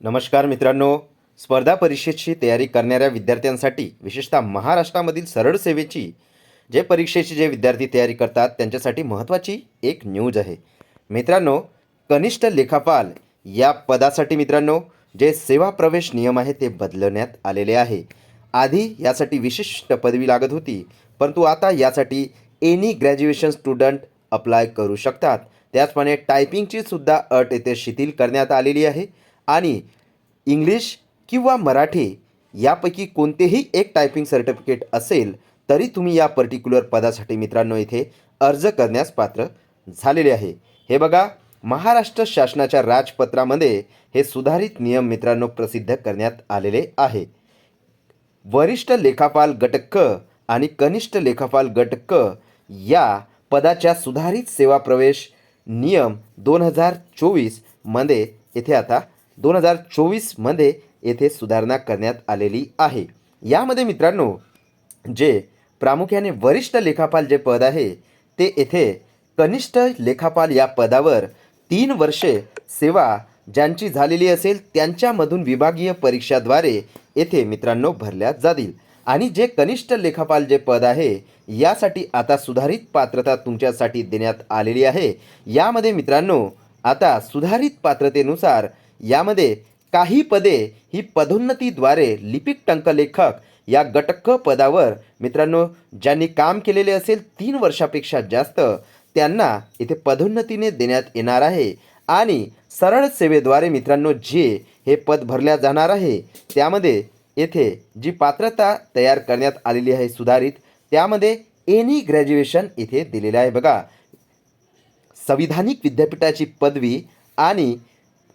नमस्कार मित्रांनो. स्पर्धा परीक्षेची तयारी करणाऱ्या विद्यार्थ्यांसाठी विशेषतः महाराष्ट्रामधील सरळ सेवेची जे परीक्षेची जे विद्यार्थी तयारी करतात त्यांच्यासाठी महत्त्वाची एक न्यूज आहे. मित्रांनो कनिष्ठ लेखापाल या पदासाठी मित्रांनो जे सेवा प्रवेश नियम आहे ते बदलण्यात आलेले आहे. आधी यासाठी विशिष्ट पदवी लागत होती परंतु आता यासाठी एनी ग्रॅज्युएशन स्टुडंट अप्लाय करू शकतात. त्याचप्रमाणे टायपिंगची सुद्धा अट येथे शिथिल करण्यात आलेली आहे. आणि इंग्लिश किंवा मराठी यापैकी कोणतेही एक टायपिंग सर्टिफिकेट असेल तरी तुम्ही या पर्टिक्युलर पदासाठी मित्रांनो इथे अर्ज करण्यास पात्र झालेले आहे. हे बघा महाराष्ट्र शासनाच्या राजपत्रामध्ये हे सुधारित नियम मित्रांनो प्रसिद्ध करण्यात आलेले आहे. वरिष्ठ लेखापाल गट क आणि कनिष्ठ लेखापाल गट क या पदाच्या सुधारित सेवा प्रवेश नियम दोन हजार चोवीसमध्ये येथे आता दोन हजार चोवीसमध्ये येथे सुधारणा करण्यात आलेली आहे. यामध्ये मित्रांनो जे प्रामुख्याने वरिष्ठ लेखापाल जे पद आहे ते येथे कनिष्ठ लेखापाल या पदावर तीन वर्षे सेवा ज्यांची झालेली असेल त्यांच्यामधून विभागीय परीक्षाद्वारे येथे मित्रांनो भरल्या जातील. आणि जे कनिष्ठ लेखापाल जे पद आहे यासाठी आता सुधारित पात्रता तुमच्यासाठी देण्यात आलेली आहे. यामध्ये मित्रांनो आता सुधारित पात्रतेनुसार यामध्ये काही पदे ही पदोन्नतीद्वारे लिपिक टंकलेखक या गटक पदावर मित्रांनो ज्यांनी काम केलेले असेल तीन वर्षापेक्षा जास्त त्यांना इथे पदोन्नतीने देण्यात येणार आहे. आणि सरळ सेवेद्वारे मित्रांनो जे हे पद भरल्या जाणार आहे त्यामध्ये येथे जी पात्रता तयार करण्यात आलेली आहे सुधारित त्यामध्ये एनी ग्रॅज्युएशन इथे दिलेलं आहे. बघा संविधानिक विद्यापीठाची पदवी आणि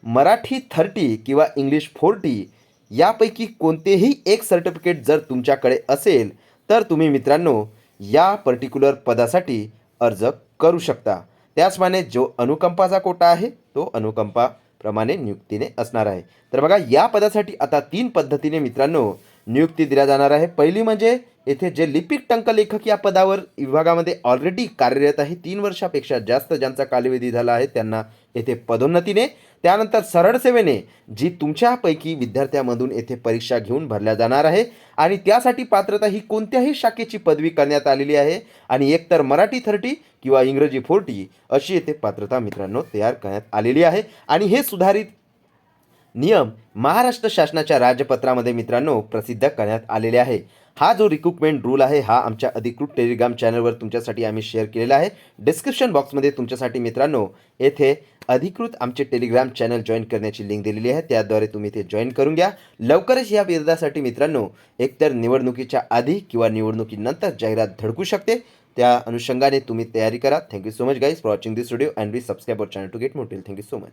मराठी थर्टी किंवा इंग्लिश फोर्टी यापैकी कोणतेही एक सर्टिफिकेट जर तुमच्याकडे असेल तर तुम्ही मित्रांनो या पर्टिक्युलर पदासाठी अर्ज करू शकता. त्याचप्रमाणे जो अनुकंपाचा कोटा आहे तो अनुकंपाप्रमाणे नियुक्तीने असणार आहे. तर बघा या पदासाठी आता तीन पद्धतीने मित्रांनो नियुक्ती दिल्या जाणार आहे. पहिली म्हणजे येथे जे लिपिक टंकलेखक या पदावर विभागामध्ये ऑलरेडी कार्यरत आहे तीन वर्षापेक्षा जास्त ज्यांचा कालावधी झाला आहे त्यांना येथे पदोन्नतीने त्यानंतर सरळ सेवेने जी तुमच्यापैकी विद्यार्थ्यामधून येथे परीक्षा घेऊन भरल्या जाणार आहे आणि त्यासाठी पात्रता ही कोणत्याही शाखेची पदवी करण्यात आलेली आहे आणि एकतर मराठी थर्टी किंवा इंग्रजी फोर्टी अशी येथे पात्रता मित्रांनो तयार करण्यात आलेली आहे. आणि हे सुधारित नियम महाराष्ट्र शासनाच्या राजपत्रामध्ये मित्रांनो प्रसिद्ध करण्यात आलेले आहे. हा जो रिक्रुटमेंट रूल आहे हा आमच्या अधिकृत टेलिग्राम चॅनलवर तुमच्यासाठी आम्ही शेअर केलेला आहे. डिस्क्रिप्शन बॉक्समध्ये तुमच्यासाठी मित्रांनो येथे अधिकृत आमचे टेलिग्राम चॅनल जॉईन करण्याची लिंक दिलेली आहे. त्याद्वारे तुम्ही ते जॉईन करून घ्या. लवकरच या विरोधासाठी मित्रांनो एकतर निवडणुकीच्या आधी किंवा निवडणुकीनंतर जाहिरात धडकू शकते. त्या अनुषंगाने तुम्ही तयारी करा. Thank you so much guys for watching this video and we subscribe our channel to get motel thank you so much